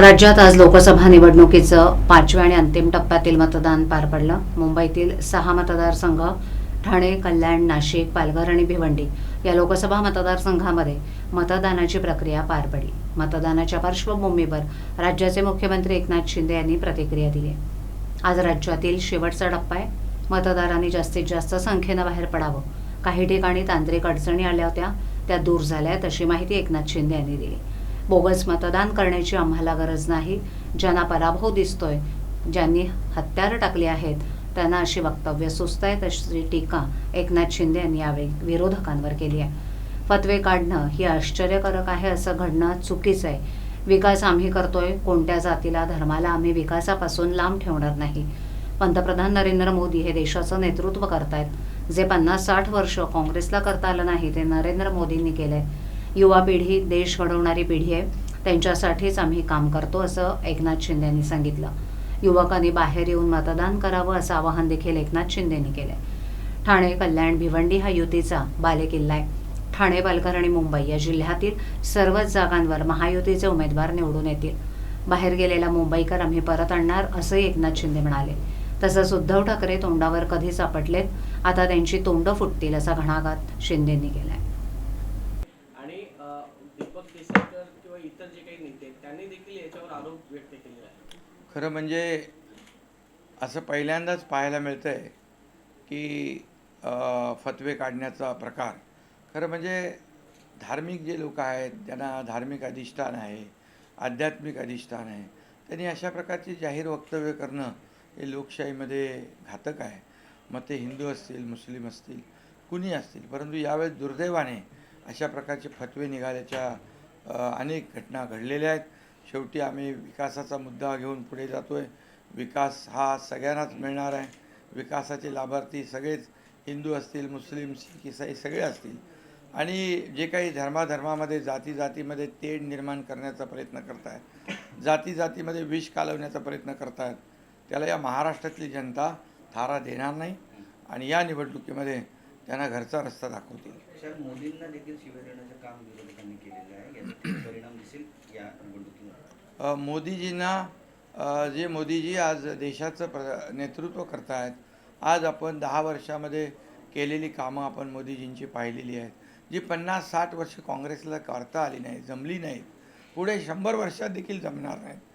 राज्यात आज लोकसभा निवडणुकीचं पाचव्या आणि अंतिम टप्प्यातील मतदान पार पडलं. मुंबईतील सहा मतदारसंघ ठाणे कल्याण नाशिक पालघर आणि भिवंडी या लोकसभा मतदारसंघामध्ये मतदानाची प्रक्रिया पार पडली. मतदानाच्या पार्श्वभूमीवर राज्याचे मुख्यमंत्री एकनाथ शिंदे यांनी प्रतिक्रिया दिली. आज राज्यातील शेवटचा टप्पा आहे. मतदारांनी जास्तीत जास्त संख्येनं बाहेर पडावं. काही ठिकाणी तांत्रिक अडचणी आल्या होत्या त्या दूर झाल्या आहेत अशी माहिती एकनाथ शिंदे यांनी दिली. बोगस मतदान करण्याची आम्हाला गरज नाही. ज्यांना पराभव दिसतोय ज्यांनी हत्यारं टाकली आहेत त्यांना अशी वक्तव्य सुस्त आहेत अशी टीका एकनाथ शिंदे यांनी यावेळी विरोधकांवर केली आहे. फतवे काढणं ही आश्चर्यकारक आहे असं घडणं चुकीचं आहे. विकास आम्ही करतोय कोणत्या जातीला धर्माला आम्ही विकासापासून लांब ठेवणार नाही. पंतप्रधान नरेंद्र मोदी हे देशाचं नेतृत्व करतायत. जे पन्नास साठ वर्ष काँग्रेसला करता आलं नाही ते नरेंद्र मोदींनी केलंय. युवा पिढी देश घडवणारी पिढी आहे. त्यांच्यासाठीच आम्ही काम करतो असं एकनाथ शिंदे यांनी सांगितलं. युवकांनी बाहेर येऊन मतदान करावं असं आवाहन देखील एकनाथ शिंदेंनी केलंय. ठाणे कल्याण भिवंडी हा युतीचा बालेकिल्ला आहे. ठाणे पालघर आणि मुंबई या जिल्ह्यातील सर्वच जागांवर महायुतीचे उमेदवार निवडून येतील. बाहेर गेलेला मुंबईकर आम्ही परत आणणार असंही एकनाथ शिंदे म्हणाले. तसंच उद्धव ठाकरे तोंडावर कधी सापडलेत आता त्यांची तोंड फुटतील असा घणाघात शिंदेंनी केलाय. किंवा इतर जे काही नेते आहेत, त्यांनी देखील याच्यावर आरोप व्यक्त आहे. खरं म्हणजे असं पहिल्यांदाच पाहायला मिळतं आहे की फतवे काढण्याचा प्रकार. खरं म्हणजे धार्मिक जे लोक आहेत ज्यांना धार्मिक अधिष्ठान आहे आध्यात्मिक अधिष्ठान आहे त्यांनी अशा प्रकारची जाहीर वक्तव्य करणं हे लोकशाहीमध्ये घातक आहे. मग ते हिंदू असतील मुस्लिम असतील कुणी असतील परंतु यावेळेस दुर्दैवाने अशा प्रकारचे फतवे निघाल्याच्या अनेक घटना घडलेल्या आहेत. शेवटी आम्ही विकासाचा मुद्दा घेऊन पुढे जातो आहे विकास हा सगळ्यांनाच मिळणार आहे. विकासाचे लाभार्थी सगळेच हिंदू असतील मुस्लिम सिख इसाई सगळे असतील. आणि जे काही धर्माधर्मामध्ये जाती जातीमध्ये तेढ निर्माण करण्याचा प्रयत्न करतायत जाती जातीमध्ये विष कालवण्याचा प्रयत्न करतायत त्याला या महाराष्ट्रातली जनता थारा देणार नाही. आणि या निवडणुकीमध्ये त्यांना घरचा रस्ता दाखवतील. साहेब मोदींना देखील शिव्या देण्याचं काम विरोधकांनी केलेलं आहे. याचा परिणाम दिसेल या निवडणुकीमध्ये? अ, मोदीजींना जे मोदीजी आज देशाचं प्र नेतृत्व करतायत आज आपण दहा वर्षामध्ये केलेली कामं आपण मोदीजींची पाहिलेली आहेत. जी पन्नास साठ वर्ष काँग्रेसला करता आली नाही जमली नाहीत. पुढे शंभर वर्षात देखील जमणार नाहीत.